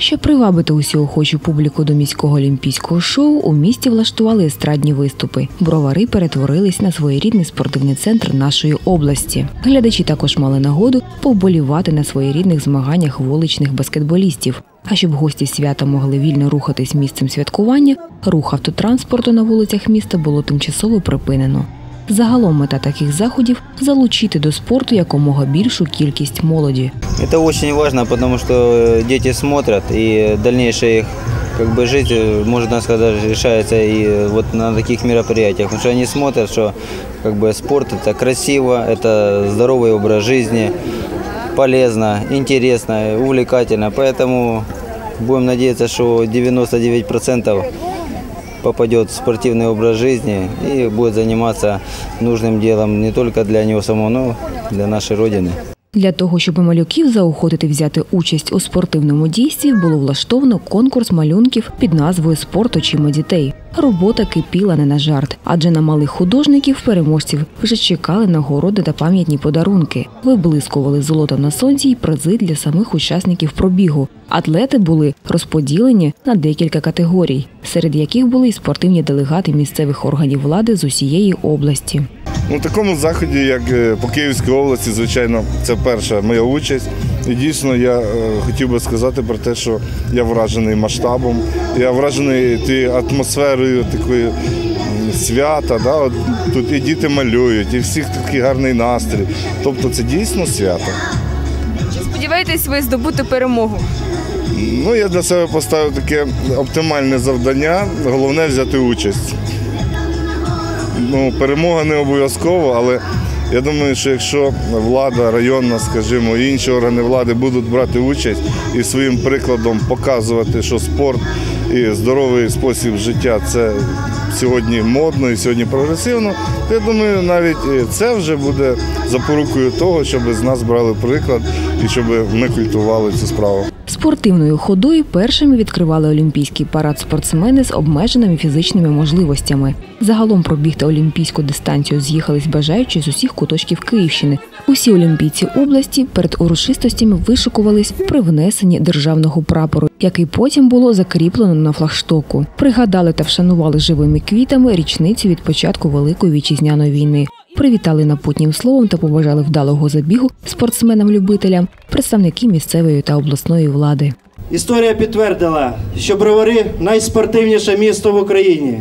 Щоб привабити усю охочу публіку до міського олімпійського шоу, у місті влаштували естрадні виступи. Бровари перетворились на своєрідний спортивний центр нашої області. Глядачі також мали нагоду повболівати на своєрідних змаганнях вуличних баскетболістів. А щоб гості свята могли вільно рухатись місцем святкування, рух автотранспорту на вулицях міста було тимчасово припинено. Загалом мета таких заходів залучити до спорту якомога більшу кількість молоді. Это очень важно, потому что э, дети смотрят, и дальнейшая их как бы жизнь, э, можно сказать, даже решается и э, вот на таких мероприятиях. Потому что они смотрят, что как бы спорт это красиво, это здоровый образ жизни, полезно, интересно, увлекательно. Поэтому будем надеяться, что 99% попадет в спортивный образ жизни и будет заниматься нужным делом не только для него самого, но и для нашей Родины. Для того, щоб малюків заохотити взяти участь у спортивному дійстві, було влаштовано конкурс малюнків під назвою Спорт очима дітей. Робота кипіла не на жарт, адже на малих художників переможців вже чекали нагороди та пам'ятні подарунки. Виблискували золотом на сонці й призи для самих учасників пробігу. Атлети були розподілені на декілька категорій, серед яких були і спортивні делегати місцевих органів влади з усієї області. У Ну, такому заході, як е, по Київській області, звичайно, це перша моя участь. І дійсно я е, хотів би сказати про те, що я вражений масштабом, я вражений тією атмосферою такої свята. Да? От тут і діти малюють, і всіх такий гарний настрій. Тобто це дійсно свято. Чи сподіваєтесь ви здобути перемогу? Ну, я для себе поставив таке оптимальне завдання. Головне взяти участь. Ну, перемога не обов'язково, але я думаю, що якщо влада районна, скажімо, інші органи влади будуть брати участь і своїм прикладом показувати, що спорт і здоровий спосіб життя це сьогодні модно і сьогодні прогресивно, то я думаю, навіть це вже буде запорукою того, щоб з нас брали приклад і щоб ми культували цю справу. Спортивною ходою першими відкривали олімпійський парад спортсмени з обмеженими фізичними можливостями. Загалом пробігти олімпійську дистанцію з'їхались бажаючи з усіх куточків Київщини. Усі олімпійці області перед урочистостями вишикувались при внесенні державного прапору, який потім було закріплено на флагштоку. Пригадали та вшанували живими квітами річницю від початку Великої вітчизняної війни. Привітали напутнім словом та побажали вдалого забігу спортсменам-любителям, представники місцевої та обласної влади. Історія підтвердила, що бровари найспортивніше місто в Україні.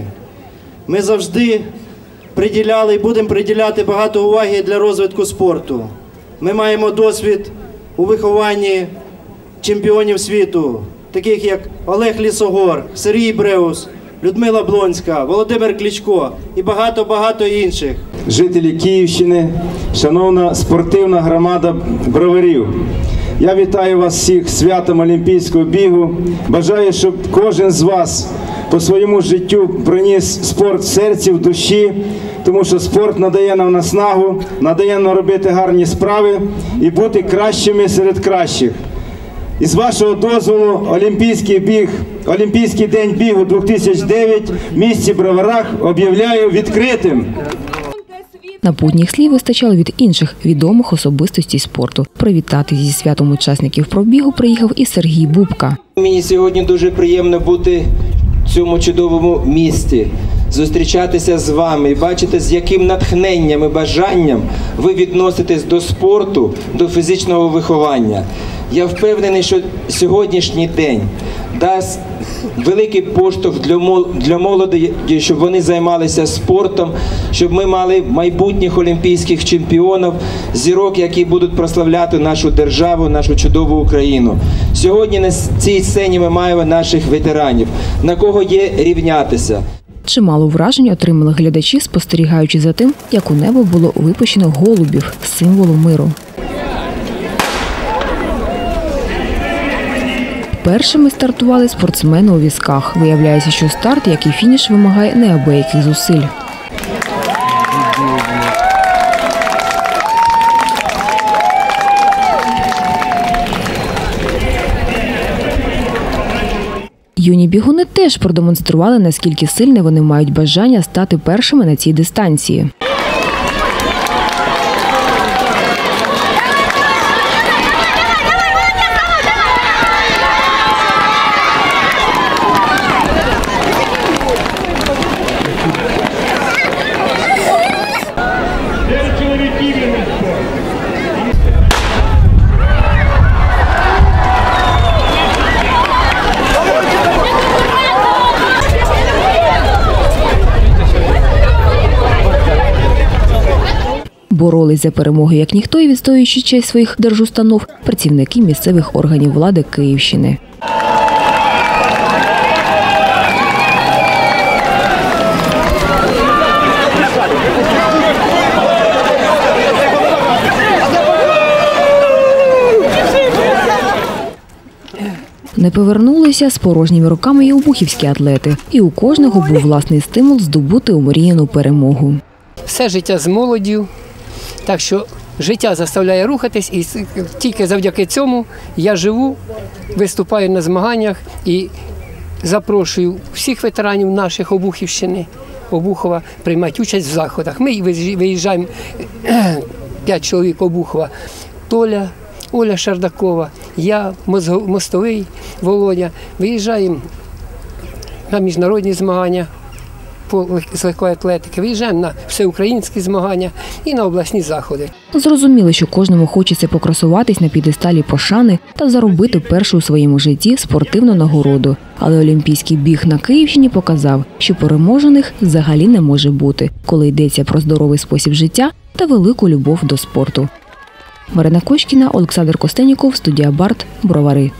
Ми завжди приділяли і будемо приділяти багато уваги для розвитку спорту. Ми маємо досвід у вихованні чемпіонів світу, таких як Олег Лісогор, Сергій Бреус, Людмила Блонська, Володимир Кличко і багато-багато інших. жителі Київщини, шановна спортивна громада броварів. Я вітаю вас всіх святом Олімпійського бігу. Бажаю, щоб кожен з вас по своєму життю приніс спорт в серці, в душі, тому що спорт надає нам наснагу, надає нам робити гарні справи і бути кращими серед кращих. І з вашого дозволу Олімпійський біг, Олімпійський день бігу 2009 в місті Броварах об'являю відкритим. Напутніх слів вистачало від інших відомих особистостей спорту. Привітати зі святом учасників пробігу приїхав і Сергій Бубка. Мені сьогодні дуже приємно бути в цьому чудовому місті, зустрічатися з вами і бачити, з яким натхненням і бажанням ви відноситесь до спорту, до фізичного виховання. Я впевнений, що сьогоднішній день дасть великий поштовх для мол- для молоді, щоб вони займалися спортом, щоб ми мали майбутніх олімпійських чемпіонів, зірок, які будуть прославляти нашу державу, нашу чудову Україну. Сьогодні на цій сцені ми маємо наших ветеранів, на кого є рівнятися. Чимало вражень отримали глядачі, спостерігаючи за тим, як у небо було випущено голубів символу миру. Першими стартували спортсмени у візках. Виявляється, що старт, як і фініш, вимагає неабияких зусиль. Юні бігуни теж продемонстрували, наскільки сильне вони мають бажання стати першими на цій дистанції. Боролись за перемогу як ніхто і відстоюючи честь своїх держустанов працівники місцевих органів влади Київщини. Не повернулися з порожніми руками і обухівські атлети, і у кожного був власний стимул здобути омріяну перемогу. все життя з молоддю. Так що життя заставляє рухатись, і тільки завдяки цьому я живу, виступаю на змаганнях і запрошую всіх ветеранів наших Обухівщини, Обухова приймати участь в заходах. Ми виїжджаємо п'ять чоловік Обухова, Толя, Оля Шардакова, я, Мостовий, Володя. Виїжджаємо на міжнародні змагання з легкої атлетики, виїжджаємо на всеукраїнські змагання і на обласні заходи. Зрозуміло, що кожному хочеться покрасуватись на підесталі пошани та заробити першу у своєму житті спортивну нагороду. Але олімпійський біг на Київщині показав, що переможених взагалі не може бути, коли йдеться про здоровий спосіб життя та велику любов до спорту. Марина Кочкіна, Олександр Костеніков, студія Барт, Бровари.